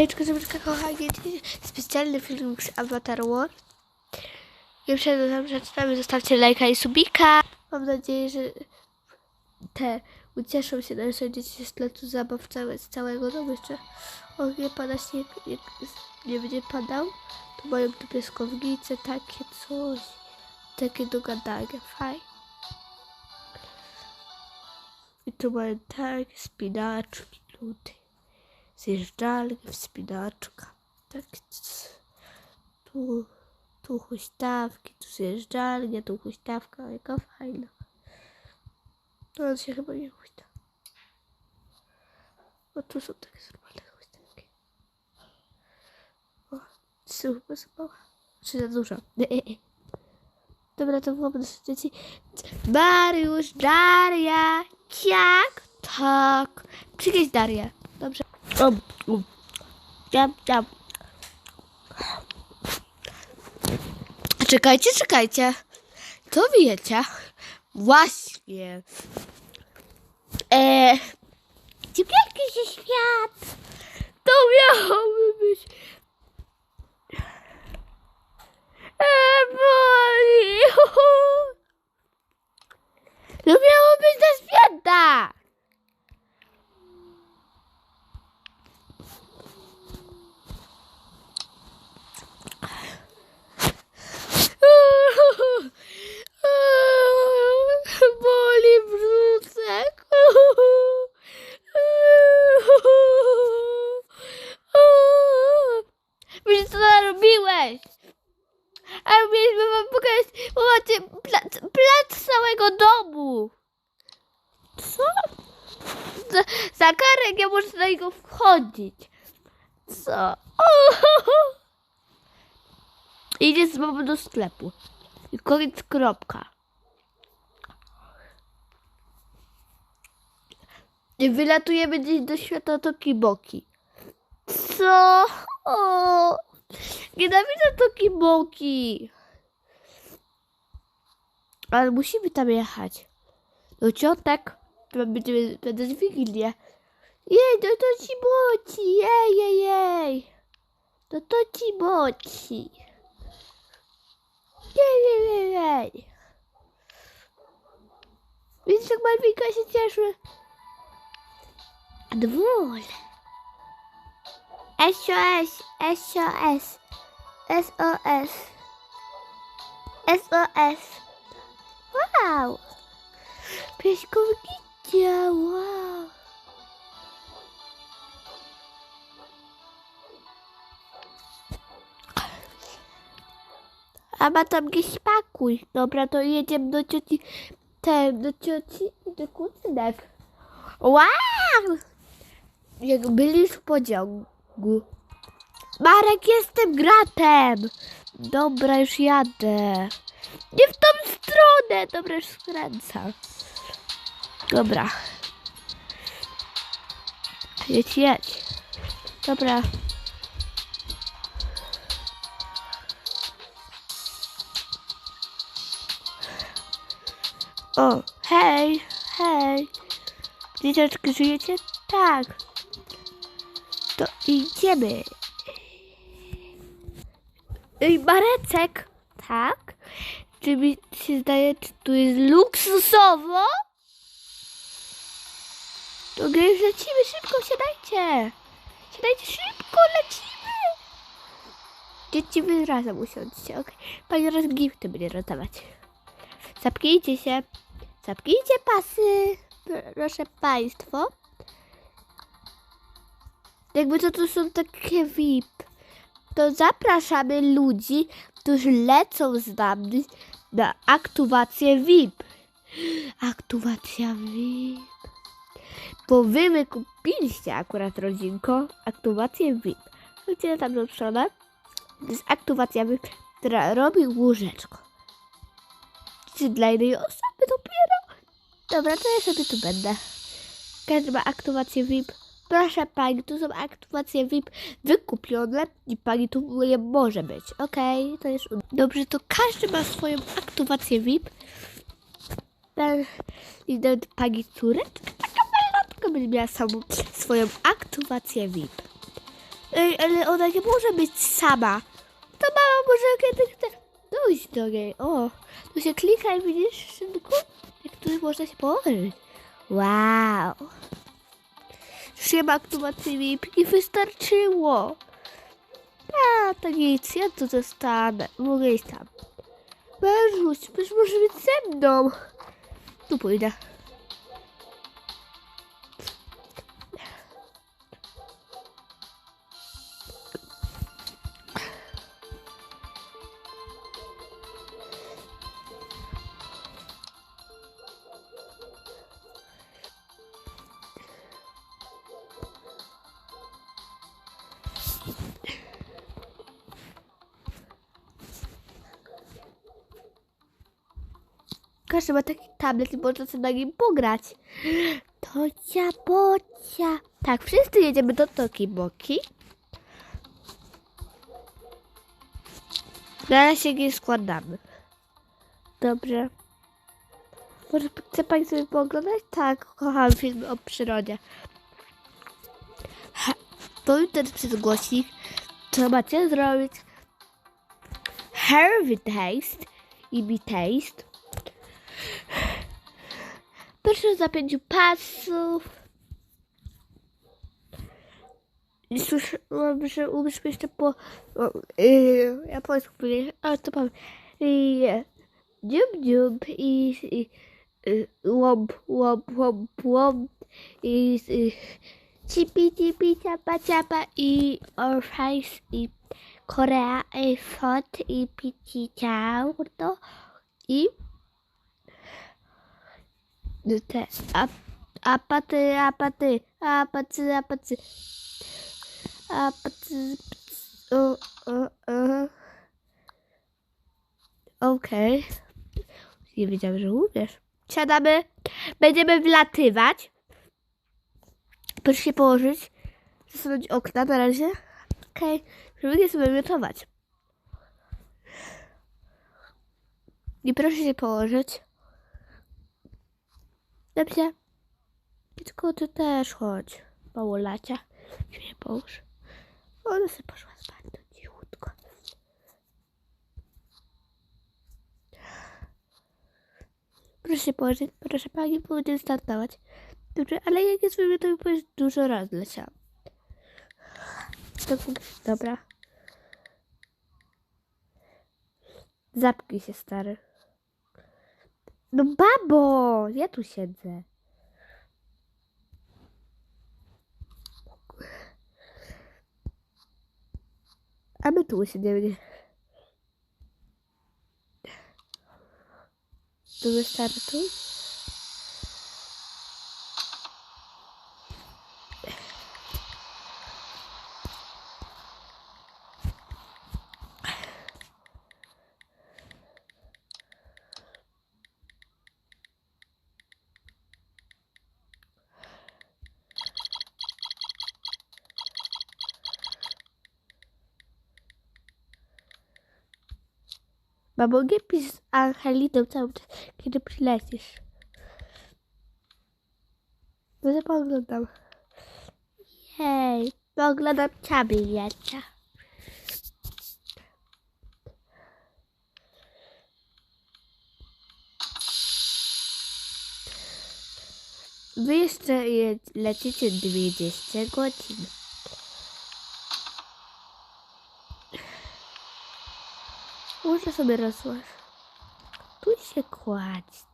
Hejczko, zobaczka, kochani, dzisiaj specjalny film z Avatar World. Ja przedtem przeczytamy, zostawcie lajka i subika. Mam nadzieję, że te ucieszą się nasze dzieci z letu zabaw całe, z całego domu. Jeszcze o, nie pada śnieg, jak nie będzie padał, to mają tu piaskownice, takie coś, takie do gadania, fajnie. I tu mają takie spinaczki tutaj. Zjeżdżalnie, wspinaczka. Tak, tu, tu huśtawki, tu zjeżdżalnia, tu huśtawka, jaka fajna. No on się chyba nie huśta. O, tu są takie normalne huśtawki. O, są chyba za. Czy za dużo? Dobra, to było nasze dzieci. Mariusz, Daria, jak? Tak. Przynieś Darię. Dobrze. Jam, jam. Czekajcie, czekajcie. To wiecie. Właśnie. Eee, czy piękny świat? To miałoby być. Eee, boli. To miało być na święta. Boli brzuszek. Wiesz co narobiłeś? A mieliśmy wam pokazać, bo macie plac, plac całego domu. Co? Za, za karę nie można na niego wchodzić. Co? Idzie z mamą do sklepu. I koniec kropka. I wylatujemy gdzieś do świata Toki Boki. Co? O! Nienawidzę Toki Boki. Ale musimy tam jechać. Do ciotek. Będziemy z Wigilię. Jej, do to ci boci. Jej, jej, jej. Do to ci boci. Jej, jej, jej, jej. Widzisz, jak Malwinka się cieszy? Dwól. SOS, SOS, SOS, SOS. Wow. Pieskowicia, wow. A ma tam gdzieś pakuj. Dobra, to jedziemy do cioci, ten, do cioci i do kucynek. Wow! Jak byliś w pociągu. Marek, jestem gratem. Dobra, już jadę. Nie w tą stronę. Dobra, już skręcam. Dobra. Jedź, jedź. Dobra. O, hej, hej. Dzieciaczki, żyjecie? Tak. To idziemy. Ej, Marecek. Tak? Czy mi się zdaje, czy tu jest luksusowo? To gdzieś lecimy, szybko, siadajcie. Siadajcie, szybko, lecimy. Dzieci, wy razem usiądźcie, okej? Pani raz gifty będzie rozdawać. Zapnijcie się. Zapnijcie pasy. Proszę Państwa. Jakby to tu są takie VIP. To zapraszamy ludzi, którzy lecą z nami na aktywację VIP. Aktywacja VIP. Bo wy wykupiliście akurat rodzinko aktywację VIP. Chodźcie tam do przodu. To jest aktywacja VIP, która robi łóżeczko czy dla innej osoby dopiero. Dobra, to ja sobie tu będę. Każdy ma aktywację VIP. Proszę pani, tu są aktywacje VIP wykupione i pani tu nie może być. Okej, to jest... Dobrze, to każdy ma swoją aktywację VIP. I nawet pani córeczka, taka malutka będzie miała samą swoją aktywację VIP. Ej, ale ona nie może być sama. To mama może kiedy chce dojść do niej. O, tu się klika i widzisz, synku? Jak tu można się położyć. Wow. Już nie ma aktywacji i wystarczyło. A, to nic, ja tu zostanę. Mogę iść tam. Mężuś, przecież może być ze mną. Tu pójdę. Każdy ma taki tablet i można sobie na nim pograć. Tocia, bocia. Tak, wszyscy jedziemy do Toki Boki. Na razie nie składamy. Dobrze. Może chce Pani sobie pooglądać? Tak, kocham filmy o przyrodzie. Ha, powiem teraz przez głośnik, co macie zrobić. Herbie taste i be taste. Za pięciu pasów. I Słyszałam, że umiesz jeszcze po... Yy, polsku powiedzieć, ale to powiem. Yy, dziób, dziób i... i yy, łomp, łomp, łomp, łomp i... Yy, cipi, cipi, ciapa, ciapa i Orfajs i Korea i Fot i Pici i te ap, apaty, apaty, apaty, apaty, apaty, o, o, o. Okej. Nie wiedziałem, że umiesz. Siadamy. Będziemy wlatywać. Proszę się położyć. Zasunąć okna na razie. Okej. Żeby nie sobie wymiotować. I proszę się położyć. Dobrze. Tylko ty też chodź. Małolacia. Się połóż. Ona sobie poszła spać to cichutko. Proszę się położyć. Proszę pani, pójdę startować. Dobrze, ale jak jest wymiot, to mi powiesz dużo razy leciałam. Dobra. Zapnij się, stary. No babo, ja tu siedzę. A my tu siedzimy. To wystarczy? Mamo, nie pisz z Angeliną cały czas, kiedy przylecisz. No to pooglądam. Jej, pooglądam ciebie, Jacia. Wy jeszcze je- lecicie 20 godzin. Może sobie rozłoż. Tu się kładź.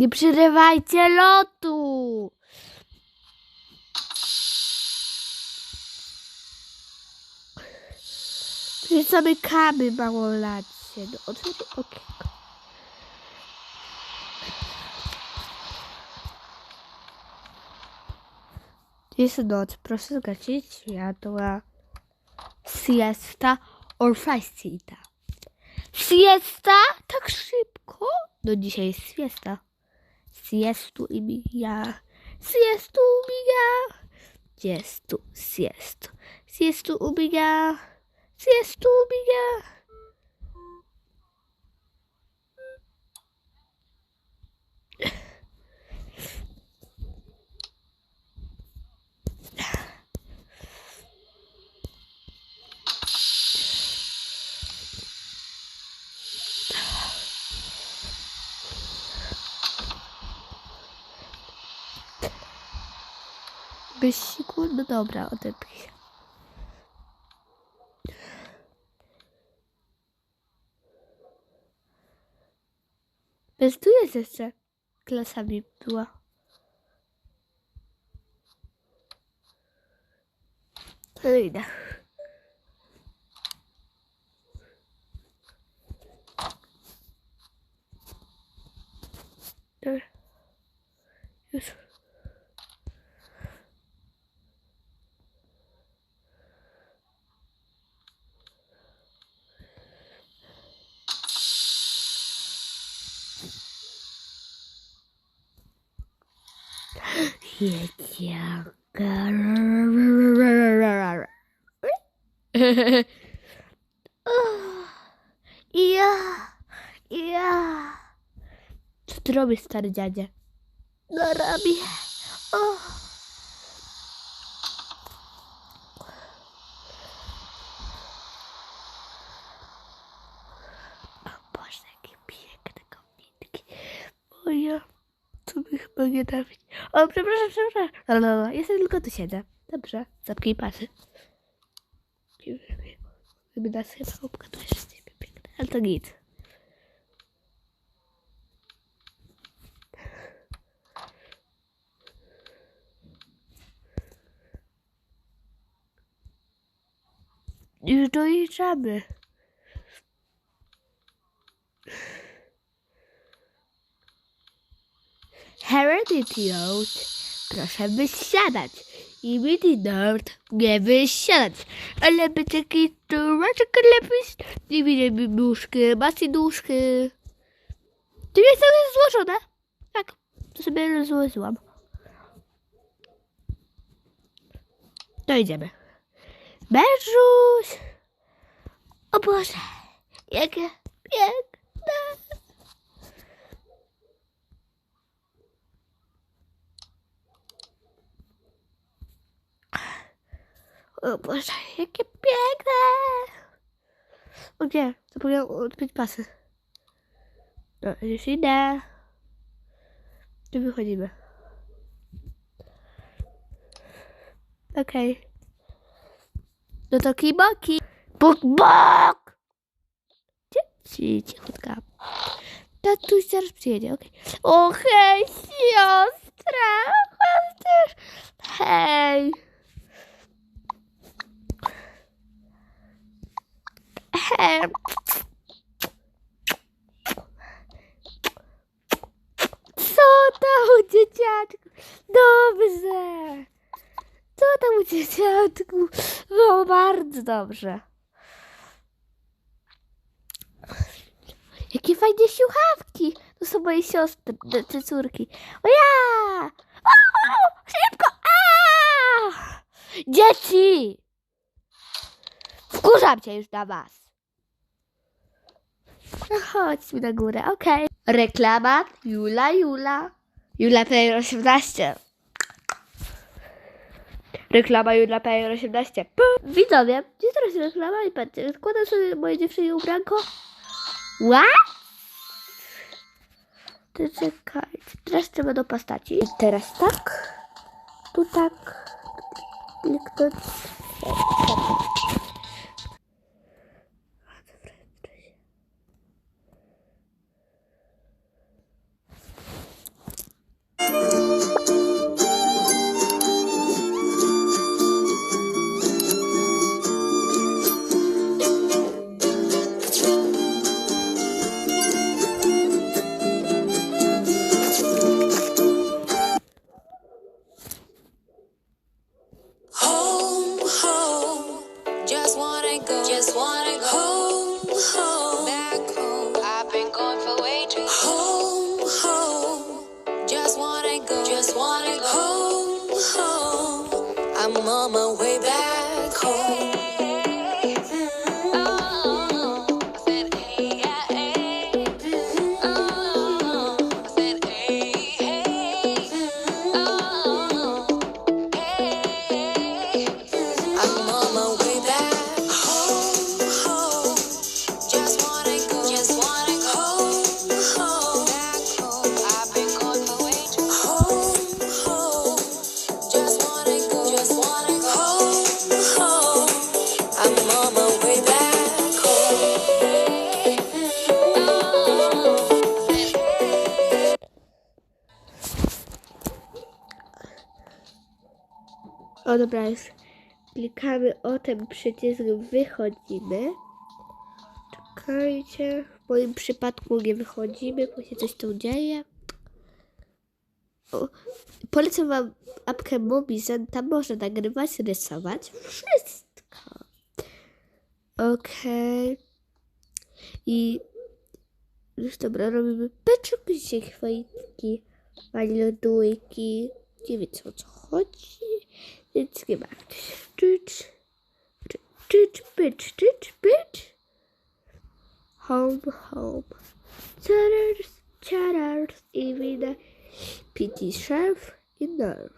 Nie przerywajcie lotu! Przecież sobie kamy małolacie. No, otwórz okienko. Jest noc, proszę zgasić światła. siesta or siesta. Siesta? Tak szybko? No dzisiaj jest siesta. se es tu humillar, si es tu humillar, se es tu, si se tu, si es tu humillar, si es. No dobra. Bez tu jest jeszcze klasami była. No idę. Dobra. Już. Ja, ja. Co ty robisz, stary dziadzie? No robię. O. O Boże, jakie piękne kominki. O ja, nie trafić. O, przepraszam, przepraszam. No, no, no, sobie tylko tu siedzę. Dobrze, zapnij pasy. Gdyby nas chyba chłopka, to jeszcze ciebie piękne. Ale to nic. Już dojeżdżamy. Heredity Road. Proszę wysiadać. I Midi Nord nie wysiadać. Ale by taki tureczek lepiej. Nie widzę mi nóżki, masy nóżki. To jest sobie złożone. Tak, to sobie złożyłam. To idziemy. Berżuś! O Boże, jakie piękne! O Boże, jakie piękne! O nie, zapomniałam odpiąć pasy. No, już idę. Tu wychodzimy. Okej. No to kiboki. Bok, bok! Dzieci, cichutka. Tatuś zaraz przyjedzie, okej. O, hej, siostra! Hej! Co tam u dzieciaczku? Dobrze! Co tam u dzieciaczku? No, bardzo dobrze. Jakie fajne słuchawki! To są moje siostry, te córki. O ja! O, szybko! A! Dzieci! Wkurzam cię już na was. No chodź mi na górę, okej. Reklama Jula Jula. Jula Player 18. Reklama Jula Player 18. Pu! Widzowie, gdzie teraz reklama? I patrzcie, składam sobie moje dziewczyny ubranko. What? To czekajcie, teraz trzeba do postaci. I teraz tak, tu tak, kliknąć. Dobra, klikamy o ten przycisk, wychodzimy. Czekajcie, w moim przypadku nie wychodzimy, bo się coś tu dzieje. O, polecam wam apkę Mobizen, tam można nagrywać, rysować, wszystko. Okej. I już dobra, robimy peczki, chwajtki, lodujki. Nie wiem co o co chodzi. Jetzt geh mal. Tüt, tüt, bit, tüt, bit. Home, home. Chatters, chatters, even pity PT shelf in nerve,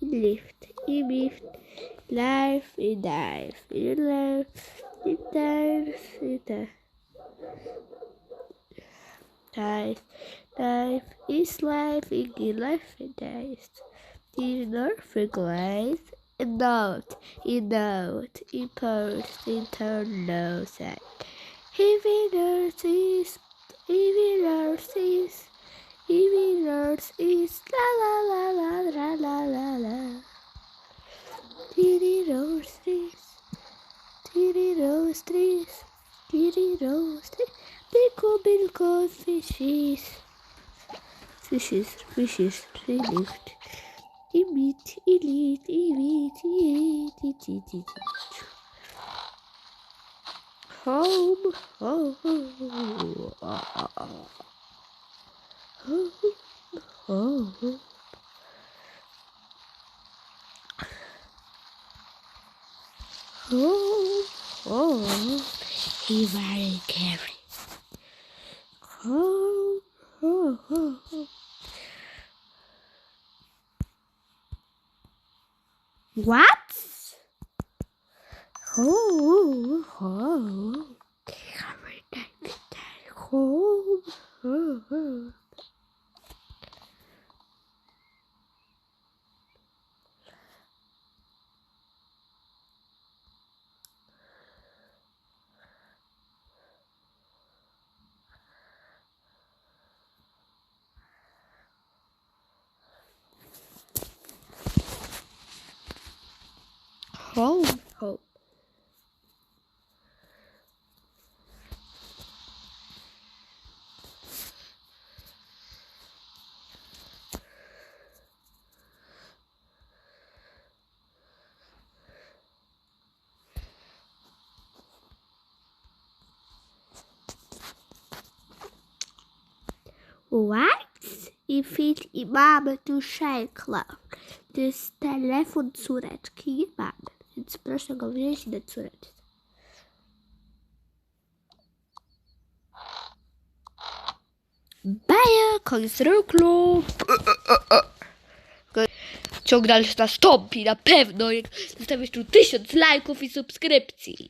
in lift, in lift, life, in dive, in life, in dive, in dive. Dive, dive, is life, in life, in dive. Dinner, for life note, note, import, internal set. Even nurses, even nurses, even nurses, la la la la la la la la. Titty rose trees, titty rose trees, titty rose trees, pickle, pickle, fishes. Fishes, fishes, relieved. Imit, ilit, ilit, it, it, it. Home, home, home, home. Home, home, he very carry. Home, home, home. What? Oh, oh. Oh, oh. What? I fit i mamy tu szekla. To jest telefon córeczki, nie mamy. Więc proszę go wziąć do córeczki. Baja, koniec cyklu. Ciąg dalszy nastąpi, na pewno, jak zostawisz tu tysiąc lajków i subskrypcji.